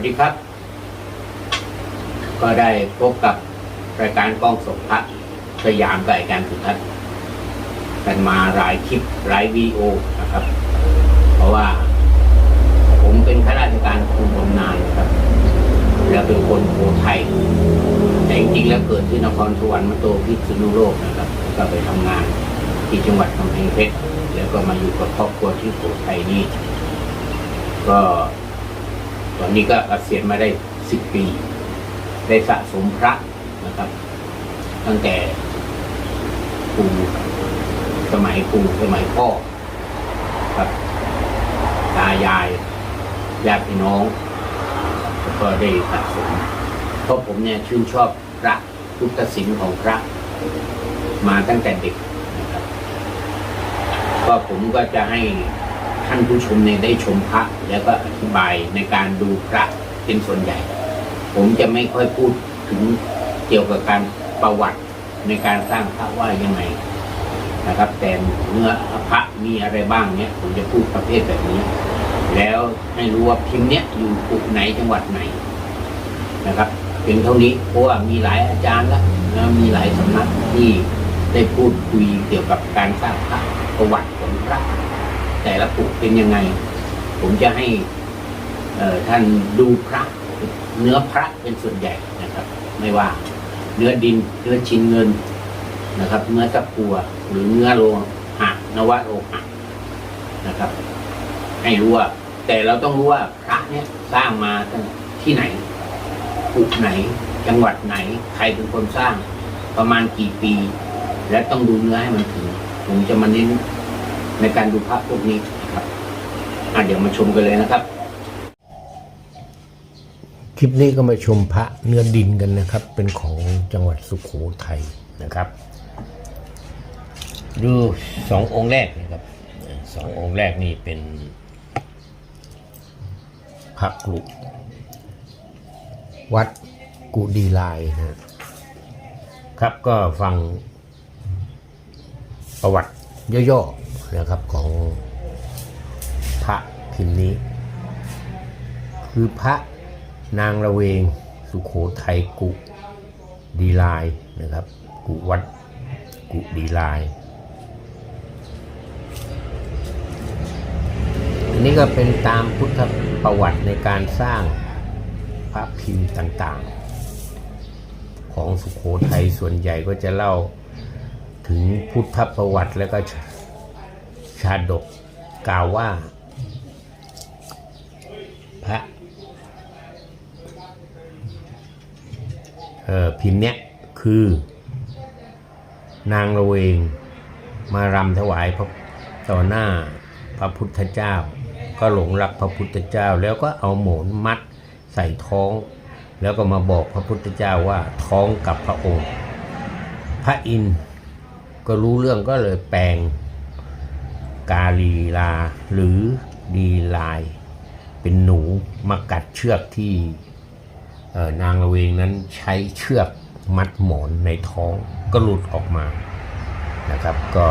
วัสดีครับ ก็ได้พบกับรายการกล้องสมพัฒน์สยามกับอาจารย์สุทัศน์กันมาหลายคลิปหลายวีดีโอนะครับ เพราะว่า ผมเป็นข้าราชการคุมบำนาญนะครับ แล้วเป็นคนโคไทย แต่จริงๆแล้วเกิดที่นครสวรรค์มาโตพิษณุโลกนะครับ ก็ไปทำงานที่จังหวัดกำแพงเพชรแล้วก็มาอยู่กับครอบครัวที่โขทัยนี่ก็ ตอนนี้ก็เกษียณมาได้สิบปี ได้สะสมพระนะครับ ตั้งแต่ปู่สมัยปู่สมัยพ่อครับตายายญาติพี่น้องก็ได้สะสมเพราะผมเนี่ยชื่นชอบพระพุทธศิลป์ของพระ มาตั้งแต่เด็กนะครับ ก็ผมก็จะให้ ท่านผู้ชมเนี่ยได้ชมพระแล้วก็อธิบายในการดูพระเป็นส่วนใหญ่ ผมจะไม่ค่อยพูดถึงเกี่ยวกับการประวัติในการสร้างพระว่ายังไงนะครับ แต่เนื้อพระมีอะไรบ้างเนี่ยผมจะพูดประเภทแบบนี้ แล้วให้รู้ว่าพิมพ์เนี้ยอยู่ปุกไหนจังหวัดไหนนะครับเป็นเท่านี้เพราะว่ามีหลายอาจารย์แล้วแล้วมีหลายสำนักที่ได้พูดคุยเกี่ยวกับการสร้างพระประวัติของพระ แต่ละปุกเป็นยังไง ผมจะให้ท่านดูพระเนื้อพระเป็นส่วนใหญ่นะครับ ไม่ว่าเนื้อดินเนื้อชิ้นเงินนะครับ เนื้อตะกัวหรือเนื้อโลหะนวะโลหะนะครับ ให้รู้ว่า แต่เราต้องรู้ว่าพระเนี่ยสร้างมาที่ไหนปุกไหน จังหวัดไหน ใครเป็นคนสร้าง ประมาณกี่ปี และต้องดูเนื้อให้มันถึง ผมจะมาเน้น ในการดูพระพวกนี้นะครับอะเดี๋ยวมาชมกันเลยนะครับ คลิปนี้ก็มาชมพระเนื้อดินกันนะครับ เป็นของจังหวัดสุโขทัยนะครับ ดูสององค์แรกนะครับสององค์แรกนี่เป็นพระกรุวัดกุดีลายนะครับก็ฟังประวัติย่อๆ นะครับของพระพิมพ์นี้ คือพระนางระเวงสุโขทัยกุดีลายนะครับ กุวัดกุดีลาย อันนี้ก็เป็นตามพุทธประวัติในการสร้างพระพิมพ์ต่างๆ ของสุโขทัยส่วนใหญ่ก็จะเล่าถึงพุทธประวัติแล้วก็ ชาดกกล่าวว่า พระพิมพ์เนี้ยคือ นางระเวง มารำถวายพระต่อหน้าพระพุทธเจ้า ก็หลงรักพระพุทธเจ้า แล้วก็เอาหมอนมัดใส่ท้อง แล้วก็มาบอกพระพุทธเจ้าว่าท้องกับพระองค์ พระอินทร์ก็รู้เรื่องก็เลยแปลง กาลีลาหรือดีลาย เป็นหนูมากัดเชือกที่นางละเวงนั้นใช้เชือกมัดหมอนในท้องก็หลุดออกมานะครับ ก็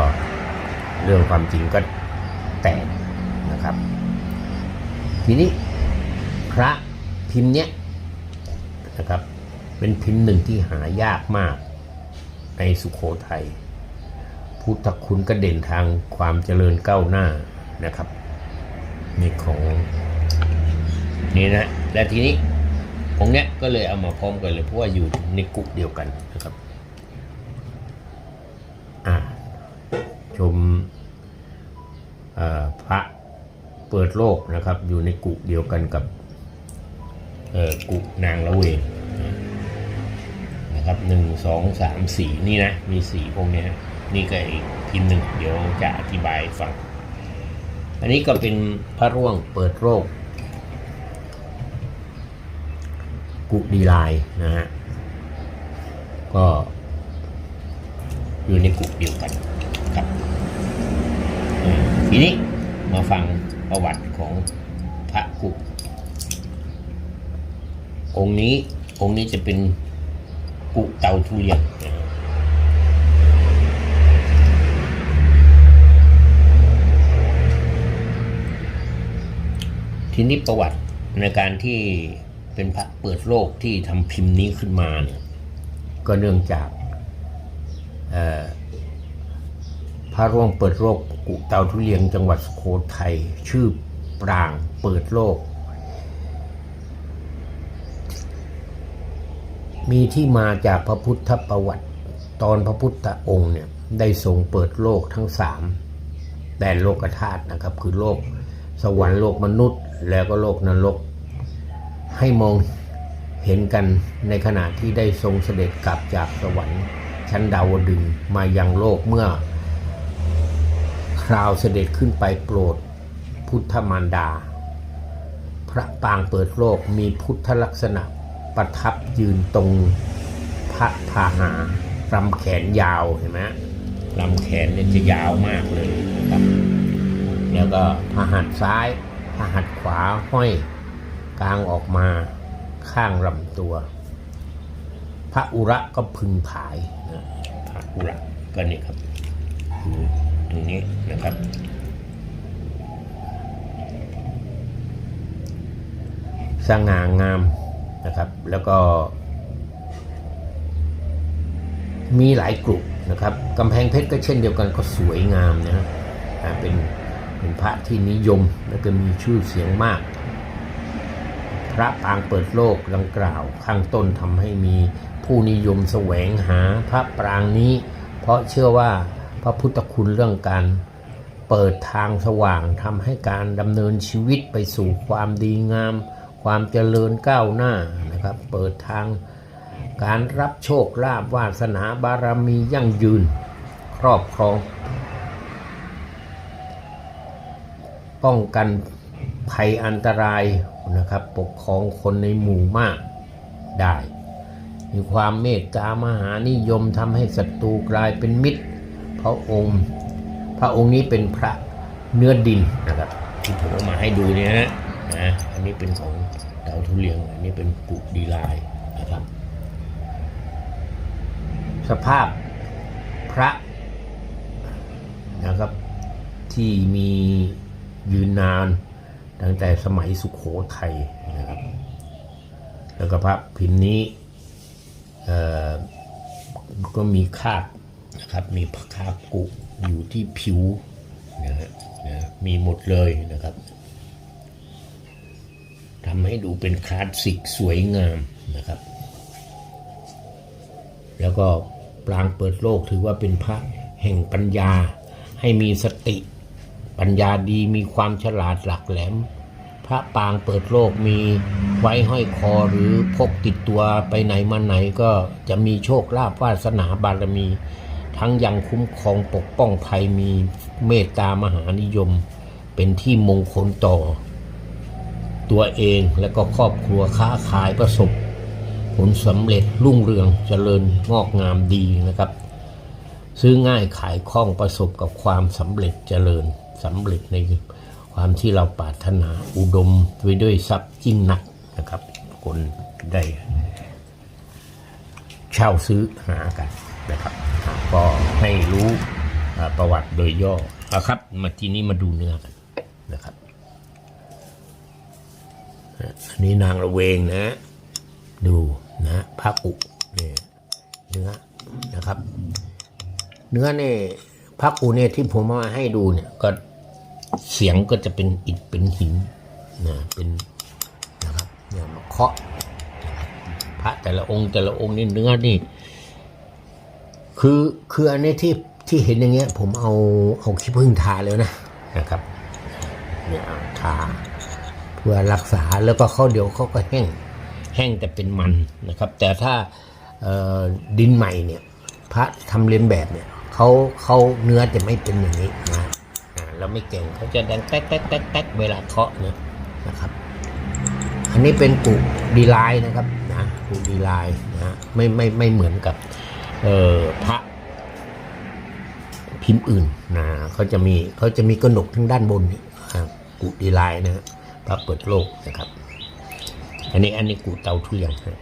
เรื่องความจริงก็แตกนะครับ ทีนี้พระพิมพ์เนี้ยนะครับ เป็นพิมพ์หนึ่งที่หายากมากในสุโขทัย พุทธคุณก็เด่นทางความเจริญก้าวหน้านะครับนี่ของนี่นะและทีนี้องเนี้ยก็เลยเอามาพร้อมกันเลยเพราะว่าอยู่ในกลุ่มเดียวกันนะครับอ่าชมพระเปิดโลกนะครับ อยู่ในกุเดียวกันกับกุนางละเวงนะครับหนึ่งสองสามสี่นี่นะ มีสี่พวกเนี้ย นี่ก็อีกพิมพ์หนึ่งเดี๋ยวจะอธิบายฟัง อันนี้ก็เป็นพระร่วงเปิดโลกกุดีลายนะฮะ ก็อยู่ในกลุ่มเดียวกันครับออทีนี้มาฟังประวัติของพระกุองค์นี้องค์นี้จะเป็นกุเตาทุเรียนนะ ทีนี้ประวัติในการที่เป็นพระเปิดโลกที่ทำพิมพ์นี้ขึ้นมาเนี่ยก็เนื่องจากพระร่วงเปิดโลกกุเตาทุเรียงจังหวัดสุโขทัยชื่อปรางเปิดโลก มีที่มาจากพระพุทธประวัติ ตอนพระพุทธองค์เนี่ยได้ทรงเปิดโลกทั้งสามแดนโลกธาตุนะครับ คือโลกสวรรค์โลกมนุษย์ แล้วก็โลกนรก ให้มองเห็นกันในขณะที่ได้ทรงเสด็จกลับจากสวรรค์ ชั้นดาวดึงมายังโลกเมื่อ คราวเสด็จขึ้นไปโปรด พุทธมารดา พระปางเปิดโลกมีพุทธลักษณะประทับยืนตรงพระพาหารำแขนยาวเห็นไหมลำแขนเนี่ยจะยาวมากเลยนะครับ แล้วก็พระหัตซ้าย พระหัตถ์ขวาห้อยกลางออกมาข้างลำตัว พระอุระก็พึงผายนะพระอุระก็นี่ครับอยู่ตรงนี้นะครับสง่างามนะครับ แล้วก็ มีหลายกลุ่มนะครับกำแพงเพชรก็เช่นเดียวกันก็สวยงามนะอ่าเป็น เป็นพระที่นิยมแล้วก็มีชื่อเสียงมาก พระปางเปิดโลกดังกล่าว ข้างต้นทำให้มีผู้นิยมแสวงหาพระปรางนี้ เพราะเชื่อว่าพระพุทธคุณเรื่องการเปิดทางสว่างทำให้การดำเนินชีวิตไปสู่ความดีงาม ความเจริญก้าวหน้านะครับ เปิดทางการรับโชคลาภวาสนาบารมียั่งยืน ครอบครอง ป้องกันภัยอันตรายนะครับปกครองคนในหมู่มากได้ มีความเมตตามหานิยมทำให้ศัตรูกลายเป็นมิตร พระองค์ พระองค์นี้เป็นพระเนื้อดินนะครับที่ผมเอามาให้ดูเนี่ยนะนะอันนี้เป็นของเตาทุเรียงอันนี้เป็นกุดีลายนะครับ สภาพพระนะครับที่มี ยืนนาน ตั้งแต่สมัยสุขโขทัยนะครับ แล้วก็พระพิมพ์นี้ก็มีคาบนะครับ มีคาบกุอยู่ที่ผิวนะฮนะมีหมดเลยนะครับทำให้ดูเป็นคลาสสิกสวยงามนะครับ แล้วก็ปรางเปิดโลกถือว่าเป็นพระแห่งปัญญาให้มีสติ ปัญญาดีมีความฉลาดหลักแหลม พระปางเปิดโลกมีไว้ห้อยคอหรือพกติดตัวไปไหนมาไหนก็จะมีโชคลาภวาสนาบารมี ทั้งยังคุ้มครองปกป้องภัยมีเมตตามหานิยม เป็นที่มงคลต่อ ตัวเองและก็ครอบครัวค้าขายประสบ ผลสำเร็จรุ่งเรืองเจริญงอกงามดีนะครับ ซื้อง่ายขายคล่องประสบกับความสำเร็จเจริญสำเร็จในความที่เราปรารถนาอุดมไว้ด้วยทรัพย์ยิ่งนักนะครับ คนได้เช่าซื้อหากันนะครับ ก็ให้รู้ประวัติโดยย่อเอาครับ มาทีนี้มาดูเนื้อกันนะครับอันนี้นางระเวงนะ ดูนะพระกุเนี่ยเนื้อนะครับ เนื้อเนี่ยพระกุเนี่ยที่ผมมาให้ดูเนี่ยก็เสียงก็จะเป็นอิฐเป็นหินนะเป็นนะครับเนี่ยมาเคาะพระแต่ละองค์แต่ละองค์นี่เนื้อนี่ คือคืออันนี้ที่ที่เห็นอย่างเงี้ย ผมเอาเอาขี้ผึ้งทาแล้วนะนะครับเนี่ยทาเพื่อรักษาแล้วก็เขาเดี๋ยวเขาก็แห้งแห้งแต่เป็นมันนะครับ แต่ถ้าดินใหม่เนี่ย พระทำเลียนแบบเนี่ย เขาเขาเนื้อจะไม่เป็นอย่างนี้นะเราไม่เก่งเขาจะดังแต๊กแต๊กแต๊กแต๊กเวลาเคาะเนี่ยนะครับ อันนี้เป็นกุดีไลน์นะครับนะกุดีไลน์นะไม่ไม่ไม่เหมือนกับเอ่อพระพิมพ์อื่นนะเขาจะมีเขาจะมีกระหนกทั้งด้านบนนี่กุดีไลน์นะฮะพระเปิดโลกนะครับ อันนี้อันนี้กูเตาทุเรียงนะ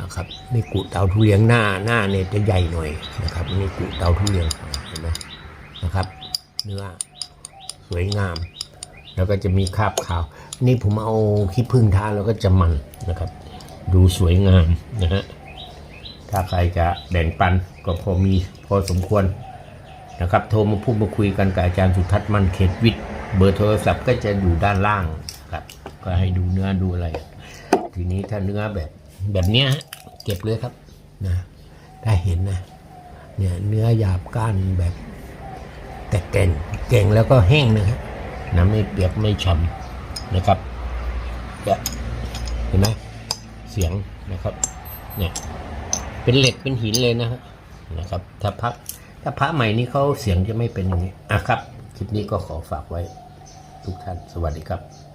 นะครับนี่กูเตาทุเรียงหน้าหน้าเนี่ยจะใหญ่หน่อยนะครับนี่กูเตาทุเรียงเห็นไหมนะครับ เนื้อสวยงาม แล้วก็จะมีคราบขาว นี่ผมเอาขี้ผึ้งทาแล้วก็จะมันนะครับ ดูสวยงามนะฮะถ้าใครจะแบ่งปันก็พอมีพอสมควรนะครับ โทรมาพูดมาคุยกันกับอาจารย์สุทัศน์มันเขตวิทย์เบอร์โทรศัพท์ก็จะอยู่ด้านล่างครับ ก็ให้ดูเนื้อดูอะไร ทีนี้ถ้าเนื้อแบบ แบบเนี้ยฮะเก็บเลยครับนะถ้าเห็นนะเนี่ยเนื้อหยาบก้านแบบแต่เก่งเก่งแล้วก็แห้งนะครับน้ำไม่เปียกไม่ฉ่ำนะครับเนี่ยเห็นไหมเสียงนะครับเนี่ยเป็นเหล็กเป็นหินเลยนะฮะนะครับ ถ้าพระถ้าพระใหม่นี่เขาเสียงจะไม่เป็นอย่างนี้อะครับ คลิปนี้ก็ขอฝากไว้ทุกท่านสวัสดีครับ